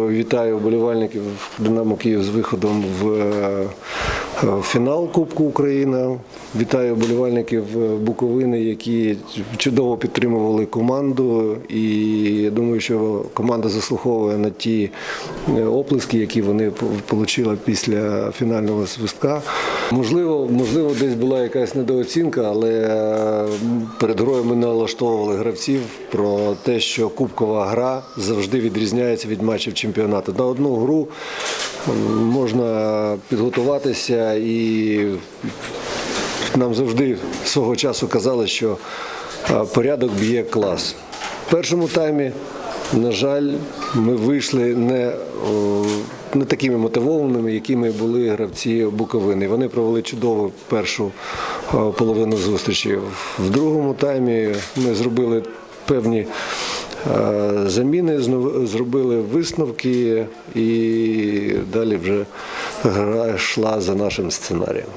Вітаю вболівальників Динамо Київ з виходом в е, фінал Кубку України. Вітаю вболівальників е, Буковини, які чудово підтримували команду. І я думаю, що команда заслуховує на ті е, оплески, які вони отримали після фінального свистка. Можливо, можливо, десь була якась недооцінка, але е, перед грою ми налаштовували гравців про те, що кубкова гра завжди відрізняється від матчів чемпіонату. На одну гру можна підготуватися і нам завжди свого часу казали, що порядок б'є клас. В першому таймі, на жаль, ми вийшли не, не такими мотивованими, якими були гравці Буковини. Вони провели чудову першу половину зустрічі. В другому таймі ми зробили певні заміни, зробили висновки і далі вже гра йшла за нашим сценарієм.